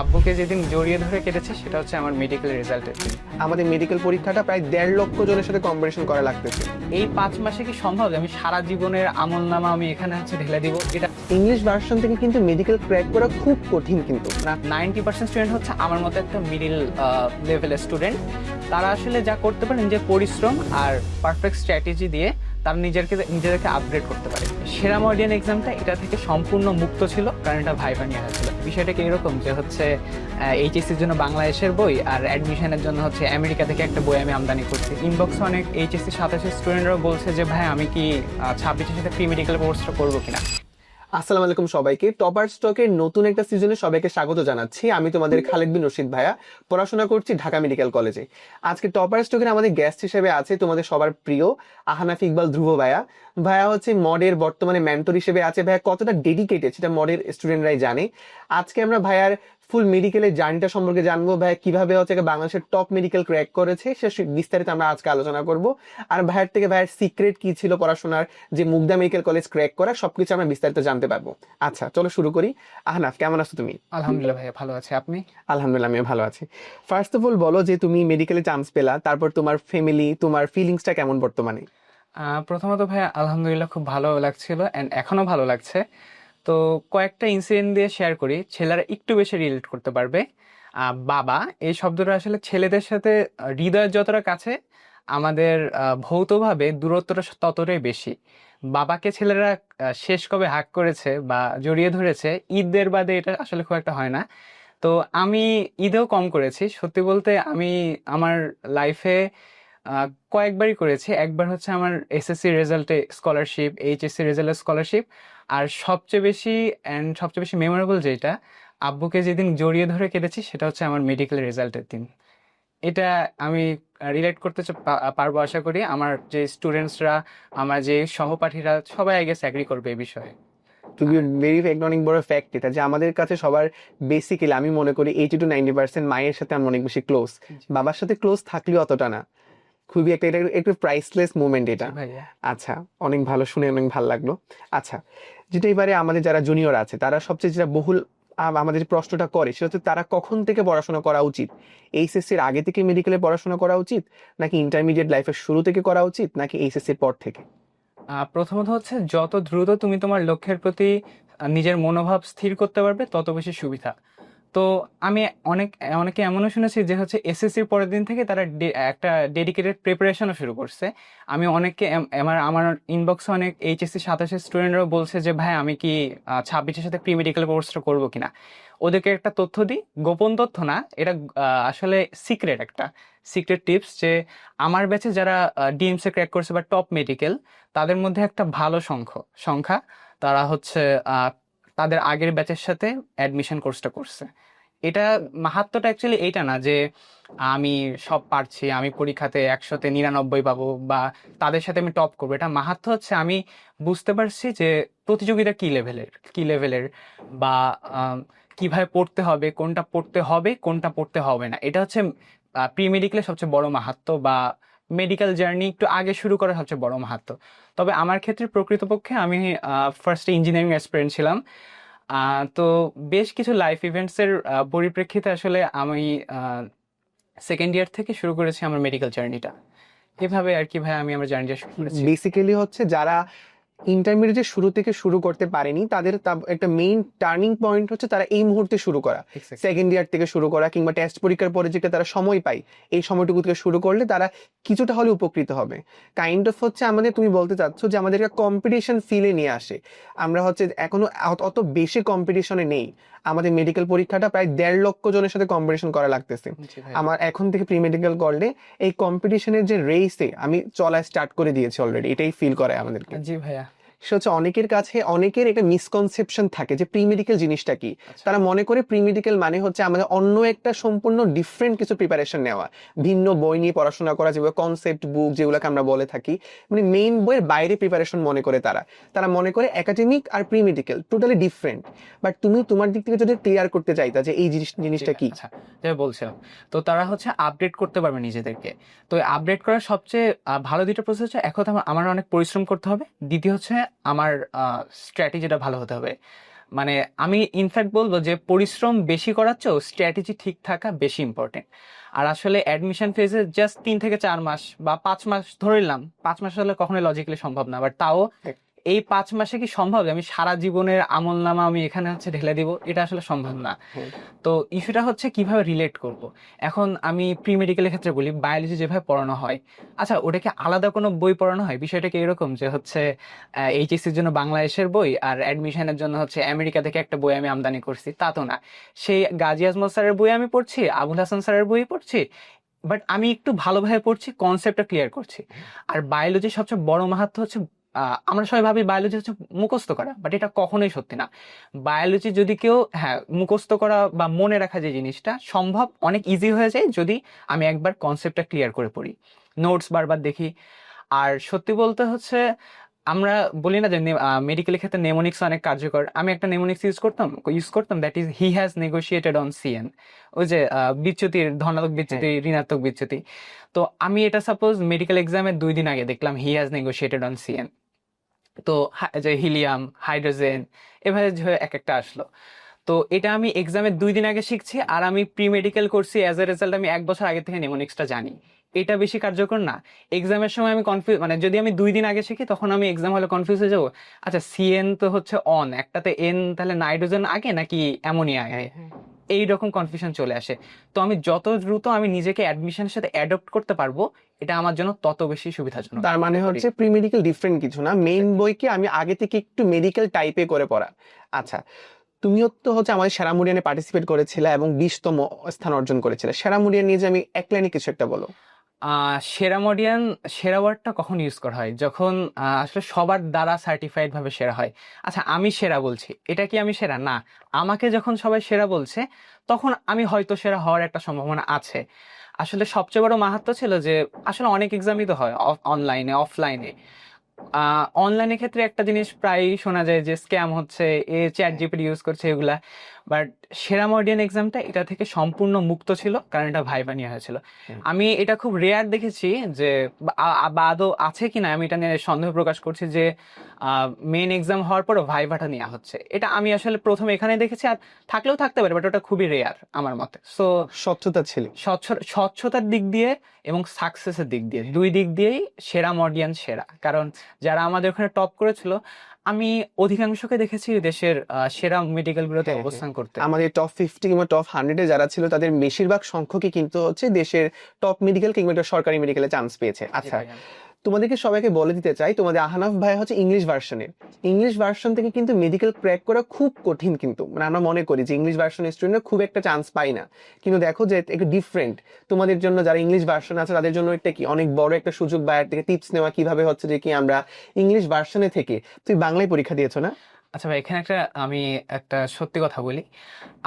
আব্বুকে যেদিন জড়িয়ে ধরে কেটেছে সেটা হচ্ছে আমার মেডিকেল রেজাল্টের দিন আমাদের মেডিকেল পরীক্ষাটা প্রায় দেড় লক্ষ জনের সাথে কম্পিটিশন করা লাগতেছে। এই পাঁচ মাসে কি সম্ভব? যে আমি সারা জীবনের আমল নামা আমি এখানে হচ্ছে ঢেলে দিব। এটা ইংলিশ ভার্সন থেকে কিন্তু মেডিকেল ক্র্যাক করা খুব কঠিন কিন্তু। না নাইনটি পার্সেন্ট স্টুডেন্ট হচ্ছে আমার মতো একটা মিডিল লেভেলের স্টুডেন্ট তারা আসলে যা করতে পারেন যে পরিশ্রম আর পারফেক্ট স্ট্র্যাটেজি দিয়ে তারা নিজেকে নিজেদেরকে আপগ্রেড করতে পারে। সেরা মডিয়ান এক্সামটা এটা থেকে সম্পূর্ণ মুক্ত ছিল, কারণ এটা ভাইবা নিয়ে হয়েছিল বিষয়টা কি এরকম যে হচ্ছে এইচএসসির জন্য বাংলাদেশের বই আর অ্যাডমিশনের জন্য হচ্ছে আমেরিকা থেকে একটা বই আমি আমদানি করছি। ইনবক্স অনেক এইচএসসি সাতাশের স্টুডেন্টরাও বলছে যে, ভাই, আমি কি ছাব্বিশের সাথে প্রি মেডিকেল কোর্সটা করব কিনা? আসসালামু আলাইকুম সবাইকে। টপার স্টকের নতুন একটা সিজনে সবাইকে স্বাগত জানাচ্ছি। আমি তোমাদের খালেদ বিন রশিদ ভাইয়া। পড়াশোনা করছি ঢাকা মেডিকেল কলেজে। আজকে টপার স্টকের আমাদের গেস্ট হিসেবে আছে তোমাদের সবার প্রিয় আহানাফ ইকবাল ধ্রুব ভাইয়া। ভাইয়া হচ্ছে মডের বর্তমানে মেন্টর হিসেবে আছে। ভাইয়া কতটা ডেডিকেটেড সেটা মডের স্টুডেন্টরাই জানে। আজকে আমরা ভাইয়ার ফুল মেডিকেলের জার্নিটা সম্পর্কে জানব। ভাইয়া কীভাবে হচ্ছে বাংলাদেশের টপ মেডিকেল ক্র্যাক করেছে সে বিস্তারিত আমরা আজকে আলোচনা করব। আর ভাইয়ের থেকে ভাইয়ের সিক্রেট কি ছিল পড়াশোনার যে মুগদা মেডিকেল কলেজ ক্র্যাক করা সবকিছু আমরা বিস্তারিত জানতে পারব। আচ্ছা চলো শুরু করি। আহনাফ কেমন আছো তুমি? আলহামদুলিল্লাহ ভাইয়া ভালো আছে। আপনি? আলহামদুলিল্লাহ আমি ভালো আছি। ফার্স্ট অফ অল বলো যে তুমি মেডিকেলে চান্স পেলা তারপর তোমার ফ্যামিলি তোমার ফিলিংসটা কেমন বর্তমানে? প্রথমত ভাইয়া আলহামদুলিল্লাহ খুব ভালো লাগছিল অ্যান্ড এখনও ভালো লাগছে। তো কয়েকটা ইনসিডেন্ট দিয়ে শেয়ার করি। ছেলেরা একটু বেশি রিলেট করতে পারবে। বাবা, এই শব্দটা আসলে ছেলেদের সাথে হৃদয়ের যতটা কাছে, আমাদের ভৌতভাবে দূরত্বটা ততটাই বেশি। বাবাকে ছেলেরা শেষ কবে হাক করেছে বা জড়িয়ে ধরেছে, ঈদের বাদে এটা আসলে খুব একটা হয় না। তো আমি ঈদেও কম করেছি। সত্যি বলতে আমি আমার লাইফে কয়েকবারই করেছি। একবার হচ্ছে আমার এসএসসি রেজাল্টে স্কলারশিপ এইচএসসি রেজাল্টের স্কলারশিপ আর সবচেয়ে বেশি অ্যান্ড সবচেয়ে বেশি মেমোরেবল যেটা আব্বুকে যেদিন জড়িয়ে ধরে কেটেছি সেটা হচ্ছে আমার মেডিকেল রেজাল্টের দিন। এটা আমি রিলেট করতে পারব আশা করি। আমার যে স্টুডেন্টসরা আমার যে সহপাঠীরা সবাই আগে অ্যাগ্রি করবে এই বিষয়ে। টু বি ভেরি একটা অনেক বড় ফ্যাক্ট এটা যে আমাদের কাছে সবার বেসিক্যালি আমি মনে করি এইটি টু নাইনটি পার্সেন্ট মায়ের সাথে আমরা অনেক বেশি ক্লোজ বাবার সাথে ক্লোজ থাকলেও অতটা না। খুবই একটা এটা একটু প্রাইসলেস মুভমেন্ট এটা। আচ্ছা অনেক ভালো শুনে অনেক ভালো লাগল। আচ্ছা যেটা এবারে আমাদের যারা জুনিয়র আছে তারা সবচেয়ে যেটা বহুল আমাদের প্রশ্নটা করে সেটা হচ্ছে তারা কখন থেকে পড়াশোনা করা উচিত? এইচএসসির আগে থেকে মেডিকেলে পড়াশোনা করা উচিত? নাকি ইন্টারমিডিয়েট লাইফের শুরু থেকে করা উচিত? নাকি এইচএসসির পর থেকে? প্রথমত হচ্ছে যত দ্রুত তুমি তোমার লক্ষ্যের প্রতি নিজের মনোভাব স্থির করতে পারবে তত বেশি সুবিধা। তো আমি অনেক, অনেকে এমনও শুনেছি যে হচ্ছে এসএসসির পরের দিন থেকে তারা একটা ডেডিকেটেড প্রিপারেশনও শুরু করছে। আমি অনেককে আমার আমার ইনবক্সে অনেক এইচএসসি সাতাশের স্টুডেন্টরাও বলছে যে, ভাই, আমি কি ছাব্বিশের সাথে প্রি মেডিকেল কোর্সটা করব কিনা? ওদেরকে একটা তথ্য দিই। গোপন তথ্য না, এটা আসলে সিক্রেট একটা। সিক্রেট টিপস যে, আমার ব্যাচে যারা ডিএমসি ক্র্যাক করছে বা টপ মেডিকেল তাদের মধ্যে একটা ভালো সংখ্য, সংখ্যা। তারা হচ্ছে তাদের আগের ব্যাচের সাথে অ্যাডমিশন কোর্সটা করছে। এটা মাহাত্মটা অ্যাকচুয়ালি এইটা না যে, আমি সব পারছি, আমি পরীক্ষাতে একশোতে নিরানব্বই পাবো বা তাদের সাথে আমি টপ করব। এটা মাহাত্ম হচ্ছে আমি বুঝতে পারছি যে প্রতিযোগিতা কী লেভেলের কী লেভেলের বা কীভাবে পড়তে হবে, কোনটা পড়তে হবে, কোনটা পড়তে হবে না। এটা হচ্ছে প্রি মেডিকেলের সবচেয়ে বড় মাহাত্ম বা মেডিকেল জার্নি একটু আগে শুরু করা সবচেয়ে বড় মাহাত্ম। তবে আমার ক্ষেত্রে প্রকৃতপক্ষে আমি ফার্স্টে ইঞ্জিনিয়ারিং অ্যাসপিরেন্ট ছিলাম। তো বেশ কিছু লাইফ ইভেন্টসের পরিপ্রেক্ষিতে আসলে আমি সেকেন্ড ইয়ার থেকে শুরু করেছি আমার মেডিকেল জার্নিটা এভাবে আর কি ভাই আমি আমার জার্নিটা শুরু করেছি। বেসিক্যালি হচ্ছে যারা ইন্টারমিডিয়েটের শুরু থেকে শুরু করতে পারেনি তাদের একটা মেইন টার্নিং পয়েন্ট হচ্ছে তারা এই মুহূর্তে শুরু করা। সেকেন্ড ইয়ার থেকে শুরু করা কিংবা টেস্ট পরীক্ষার পরে যেটা তারা সময় পায় এই সময়টুকু থেকে শুরু করলে তারা কিছুটা হলে উপকৃত হবে। কাইন্ড অফ হচ্ছে আমাদের তুমি বলতে চাচ্ছ যে আমাদেরকে কম্পিটিশন ফিলে নিয়ে আসে। আমরা হচ্ছে এখনও অত- অত বেশি কম্পিটিশনে নেই। আমাদের মেডিকেল পরীক্ষাটা প্রায় দেড় লক্ষ জনের সাথে কম্পিটিশন করা লাগতেছে। আমার এখন থেকে প্রি মেডিকেল করলে এই কম্পিটিশনের যে রেসে আমি চলা স্টার্ট করে দিয়েছি অলরেডি এটাই ফিল করে আমাদেরকে। জি ভাইয়া। সেটা হচ্ছে অনেকের কাছে অনেকের একটা মিসকনসেপশন থাকে যে প্রি মেডিকেল জিনিসটা কি। আচ্ছা। তারা মনে করে প্রি মেডিকেল মানে হচ্ছে আমাদের অন্য একটা সম্পূর্ণ ডিফারেন্ট কিছু প্রিপারেশন নেওয়া। ভিন্ন বই নিয়ে পড়াশোনা করা যেগুলো কনসেপ্ট বুক যেগুলোকে আমরা বলে থাকি। মানে মেইন বইয়ের বাইরে প্রিপারেশন মনে করে তারা। তারা মনে করে academic R pre medical totally different but তুমি তোমার দিক থেকে যদি ক্লিয়ার করতে চাইতা যে এই জিনিস জিনিসটা কি? আচ্ছা যেটা বলছিলাম। তো তারা হচ্ছে আপডেট করতে পারবে নিজেদেরকে। তো আপডেট করার সবচেয়ে ভালো দুটো প্রসেস হচ্ছে এক কথা আমার- আমার অনেক পরিশ্রম করতে হবে। দ্বিতীয় হচ্ছে আমার স্ট্র্যাটেজিটা ভালো হতে হবে মানে আমি ইনফ্যাক্ট বলব যে পরিশ্রম বেশি করার চেয়েও স্ট্র্যাটেজি ঠিক থাকা বেশি ইম্পর্টেন্ট আর আসলে অ্যাডমিশন ফেজে জাস্ট তিন থেকে চার মাস বা পাঁচ মাস ধরে নিলাম, পাঁচ মাস হলে কখনোই লজিক্যালি সম্ভব না বাট তাও। এই পাঁচ মাসে কি সম্ভব? আমি সারা জীবনের আমল নামা আমি এখানে হচ্ছে ঢেলে দিব। এটা আসলে সম্ভব না। তো ইস্যুটা হচ্ছে কীভাবে রিলেট করব? এখন আমি প্রি মেডিকেলের ক্ষেত্রে বলি বায়োলজি যেভাবে পড়ানো হয়। আচ্ছা ওটাকে আলাদা কোনো বই পড়ানো হয়? বিষয়টা কি এরকম যে হচ্ছে এইচএসসির জন্য বাংলাদেশের বই আর অ্যাডমিশনের জন্য হচ্ছে আমেরিকা থেকে একটা বই আমি আমদানি করছি? তা তো না। সেই গাজী আজমল স্যারের বই আমি পড়ছি আবুল হাসান স্যারের বই পড়ছি বাট আমি একটু ভালোভাবে পড়ছি কনসেপ্টটা ক্লিয়ার করছি। আর বায়োলজির সবচেয়ে বড় মাহাত্ম হচ্ছে আমরা সবাই ভাবি বায়োলজি হচ্ছে মুখস্থ করা বাট এটা কখনোই সত্যি না। বায়োলজি যদি কেউ হ্যাঁ মুখস্থ করা বা মনে রাখা যে জিনিসটা সম্ভব অনেক ইজি হয়ে যায় যদি আমি একবার কনসেপ্টটা ক্লিয়ার করে পড়ি। নোটস বারবার দেখি। আর সত্যি বলতে হচ্ছে আমরা বলি না যে মেডিকেলের ক্ষেত্রে নেমোনিক্স অনেক কার্যকর। আমি একটা নেমোনিক্স ইউজ করতাম ইউজ করতাম that is he has negotiated on CN ওই যে বিচ্যুতির ধনাত্মক বিচ্যুতি ঋণাত্মক বিচ্যুতি। তো আমি এটা সাপোজ মেডিকেল এক্সামের দুই দিন আগে দেখলাম he has negotiated on CN তো যে হিলিয়াম, হাইড্রোজেন, এভাবে এক একটা আসলো। তো এটা আমি এক্সামের দুই দিন আগে শিখছি আর আমি প্রি মেডিকেল করছি অ্যাজ এ রেজাল্ট আমি এক বছর আগে থেকে নেমোনিক্সটা জানি। এটা বেশি কার্যকর না। এক্সামের সময় আমি কনফিউজ মানে যদি আমি দুই দিন আগে শিখি, তখন আমি এক্সাম হলে কনফিউজ হয়ে যাব। আচ্ছা সিএন তো হচ্ছে অন একটাতে এন তাহলে নাইট্রোজেন আগে নাকি অ্যামোনিয়া আগে? এই রকম কনফিউশন চলে আসে। তো আমি যত দ্রুত আমি নিজেকে অ্যাডমিশনের সাথে অ্যাডপ্ট করতে পারব এটা আমার জন্য তত বেশি সুবিধাজনক। তার মানে হচ্ছে প্রি মেডিকেল ডিফারেন্ট কিছু না। মেইন বইকে আমি আগে থেকে একটু মেডিকেল টাইপে করে পড়া। আচ্ছা তুমিও তো হচ্ছে আমাদের সেরা মুডিয়ানে পার্টিসিপেট করেছিলে এবং বিশতম স্থান অর্জন করেছিলে। সেরা মুডিয়ান নিয়ে যে আমি এক লাইনে কিছু একটা বলো। সেরা মডিয়ান, সেরা ওয়ার্ডটা কখন ইউজ করা হয়? যখন আসলে সবার দ্বারা সার্টিফাইড ভাবে সেরা হয়। আচ্ছা আমি সেরা বলছি। এটা কি আমি সেরা? না। আমাকে যখন সবাই সেরা বলছে, তখন আমি হয়তো সেরা হওয়ার একটা সম্ভাবনা আছে। আসলে সবচেয়ে বড় মাহাত্ম ছিল যে, আসলে অনেক এক্সামই তো হয় অনলাইনে অফলাইনে অনলাইনের ক্ষেত্রে একটা জিনিস প্রায়ই শোনা যায় যে স্ক্যাম হচ্ছে, এ চ্যাট জিপিটি ইউজ করছে এগুলা। বাট সেরা মডিয়ান এক্সামটা এটা থেকে সম্পূর্ণ মুক্ত ছিল কারণ এটা ভাইবা নিয়ে হয়েছিল। আমি এটা খুব রেয়ার দেখেছি যে বা আদৌ আছে কিনা আমি এটা নিয়ে সন্দেহ প্রকাশ করছি যে মেন এক্সাম হওয়ার পরও ভাইভাটা নেওয়া হচ্ছে। এটা আমি আসলে প্রথমে এখানে দেখেছি আর থাকলেও থাকতে পারে বাট ওটা খুবই রেয়ার আমার মতে। সো স্বচ্ছতা ছিল। স্বচ্ছ স্বচ্ছতার দিক দিয়ে এবং সাকসেসের দিক দিয়ে। দুই দিক দিয়েই সেরা মডিয়ান সেরা। কারণ যারা আমাদের ওখানে টপ করেছিল আমি অধিকাংশকে দেখেছি দেশের সেরা মেডিকেল গুলোতে হ্যাঁ, হ্যাঁ। অবস্থান করতে। আমাদের টপ ফিফটি কিংবা টপ হান্ড্রেডে যারা ছিল তাদের বেশিরভাগ সংখ্যকই কিন্তু হচ্ছে দেশের টপ মেডিকেল কিংবা সরকারি মেডিকেলে চান্স পেয়েছে। আচ্ছা তোমাদেরকে সবাইকে বলে দিতে চাই, তোমাদের আহানাফ ভাই হচ্ছে ইংলিশ ভার্সনের ইংলিশ ভার্সন থেকে কিন্তু মেডিকেল ক্র্যাক করা খুব কঠিন কিন্তু। মানে আমরা মনে করি যে ইংলিশ ভার্সন স্টুডেন্টরা খুব একটা চান্স পাই না। কিন্তু দেখো যে একটু ডিফারেন্ট তোমাদের জন্য যারা ইংলিশ ভার্সন আছে, তাদের জন্য একটা কি? অনেক বড় একটা সুযোগ বাইরের থেকে টিপস নেওয়া কীভাবে হচ্ছে যে কি আমরা ইংলিশ ভার্সনে থেকে। তুই বাংলায় পরীক্ষা দিয়েছ না? আচ্ছা ভাই, এখানে একটা আমি একটা সত্যি কথা বলি।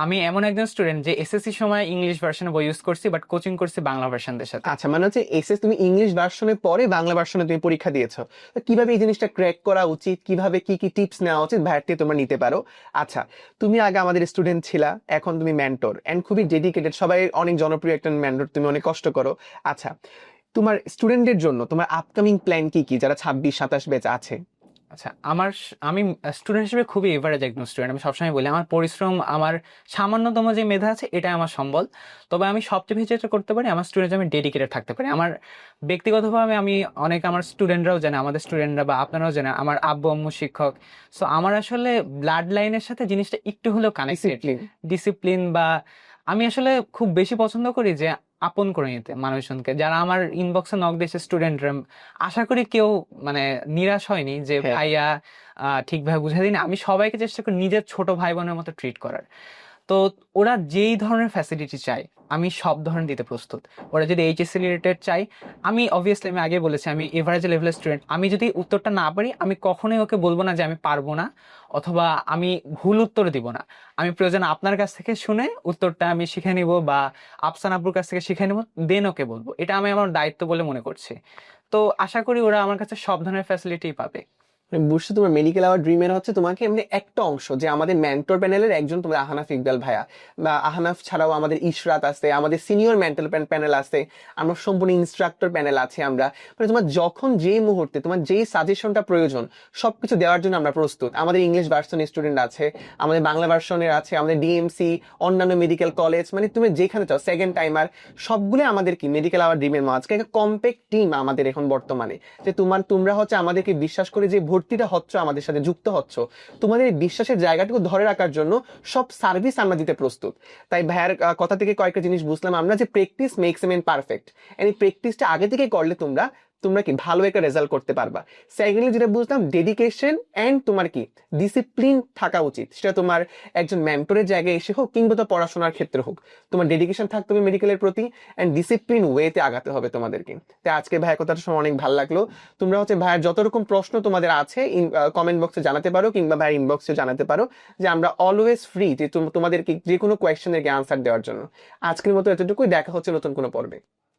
আমি এমন একজন স্টুডেন্ট যে এসএসসি সময় ইংলিশ ভার্সনে বই ইউজ করছি বাট কোচিং করছি বাংলা ভার্সনদের সাথে। আচ্ছা মানে হচ্ছে এসএস তুমি ইংলিশ ভার্সনের পরে বাংলা ভার্সনে তুমি পরীক্ষা দিয়েছ। তো কীভাবে এই জিনিসটা ক্র্যাক করা উচিত? কীভাবে কি কি টিপস নেওয়া উচিত? ভাইয়ের তোমরা নিতে পারো। আচ্ছা তুমি আগে আমাদের স্টুডেন্ট ছিলা, এখন তুমি মেন্টর এন্ড খুবই ডেডিকেটেড সবাই অনেক জনপ্রিয় একটা মেন্টর তুমি অনেক কষ্ট করো। আচ্ছা তোমার স্টুডেন্টদের জন্য তোমার আপকামিং প্ল্যান কি কি? যারা ছাব্বিশ, সাতাশ ব্যাচ আছে। আচ্ছা আমার আমি স্টুডেন্ট হিসেবে খুবই এভারেজ একজন স্টুডেন্ট আমি সবসময় বলি আমার পরিশ্রম আমার সামান্যতম যে মেধা আছে এটা আমার সম্বল। তবে আমি সবচেয়ে বেশি যেটা করতে পারি আমার স্টুডেন্ট আমি ডেডিকেটেড থাকতে পারি। আমার ব্যক্তিগতভাবে আমি অনেক আমার স্টুডেন্টরাও জানে আমাদের স্টুডেন্টরা বা আপনারাও জানেন আমার আব্বু আম্মু শিক্ষক। সো আমার আসলে ব্লাড লাইনের সাথে জিনিসটা একটু হলেও কানেক্টেড ডিসিপ্লিন বা আমি আসলে খুব বেশি পছন্দ করি যে আপন করে নিতে মানুষজনকে। যারা আমার ইনবক্সে নক দিয়েছে স্টুডেন্টরা আশা করি কেউ মানে নিরাশ হয়নি যে হ্যাঁ। ভাইয়া আহ, ঠিকভাবে বুঝে দিন আমি সবাইকে চেষ্টা করি নিজের ছোট ভাই বোনের মতো ট্রিট করার। তো ওরা যেই ধরনের ফ্যাসিলিটি চায় আমি সব ধরনের দিতে প্রস্তুত। ওরা যদি এইচএসসি রিলেটেড চাই আমি অবভিয়াসলি আমি আগে বলেছি, আমি এভারেজ লেভেলের স্টুডেন্ট আমি যদি উত্তরটা না পারি, আমি কখনোই ওকে বলব না যে আমি পারব না, অথবা আমি ভুল উত্তর দিব না। আমি প্রয়োজন আপনার কাছ থেকে শুনে উত্তরটা আমি শিখে নিব বা আফসান আব্বুর কাছ থেকে শিখে নিব দেন ওকে বলব। এটা আমি আমার দায়িত্ব বলে মনে করছি। তো আশা করি ওরা আমার কাছে সব ধরনের ফ্যাসিলিটি পাবে। বুঝছি তোমার মেডিকেল আওয়ার ড্রিমের হচ্ছে তোমাকে এমনি একটা অংশ, যে আমাদের মেন্টর প্যানেলের একজন তোমার আহানাফ ইকবাল ভাইয়া। বা আহানাফ ছাড়াও আমাদের ইশরাত আছে, আমাদের সিনিয়র মেন্টাল প্যানেল আছে, আমরা সম্পূর্ণ ইনস্ট্রাক্টর প্যানেল আছে আমরা। মানে তোমার যখন যেই মুহূর্তে, তোমার যেই সাজেশনটা প্রয়োজন সব কিছু দেওয়ার জন্য আমরা প্রস্তুত। আমাদের ইংলিশ ভার্সন স্টুডেন্ট আছে, আমাদের বাংলা ভার্সনের আছে, আমাদের ডিএমসি অন্যান্য মেডিকেল কলেজ মানে তুমি যেখানে চাও সেকেন্ড টাইমার সবগুলো আমাদের কি মেডিকেল আওয়ার ড্রিমের মাঝকে একটা কম্প্যাক্ট টিম আমাদের এখন বর্তমানে। যে তোমার, তোমরা হচ্ছে আমাদেরকে বিশ্বাস করে যে ভর্তিটা হচ্ছ, আমাদের সাথে যুক্ত হচ্ছ। তোমাদের এই বিশ্বাসের জায়গাটুকু ধরে রাখার জন্য সব সার্ভিস আমরা দিতে প্রস্তুত। তাই ভাইয়ার কথা থেকে কয়েকটা জিনিস বুঝলাম আমরা যে practice makes a man perfect এই প্র্যাকটিসটা আগে থেকে করলে তোমরা তোমরা কি ভালো একটা রেজাল্ট করতে পারবা। সেকেন্ডলি যেটা বুঝলাম ডেডিকেশন অ্যান্ড তোমার কি? ডিসিপ্লিন থাকা উচিত। সেটা তোমার একজন মেন্টরের জায়গায় এসে হোক কিংবা তো পড়াশোনার ক্ষেত্রে হোক। তোমার ডেডিকেশন থাকতে হবে মেডিকেলের প্রতি অ্যান্ড ডিসিপ্লিন ওয়েতে আগাতে হবে তোমাদেরকে। তাই আজকে ভাইয়ের কথাটা শুনে অনেক ভালো লাগল। তোমরা হচ্ছে ভাইয়ের যত রকম প্রশ্ন তোমাদের আছে কমেন্ট বক্সে জানাতে পারো কিংবা ভাইয়ের ইনবক্সে জানাতে পারো যে আমরা অলওয়েজ ফ্রি যে তোমাদেরকে যে কোনো কোয়েশ্চেনের আনসার দেওয়ার জন্য। আজকের মতো এতটুকুই। দেখা হচ্ছে নতুন কোনো পর্বে।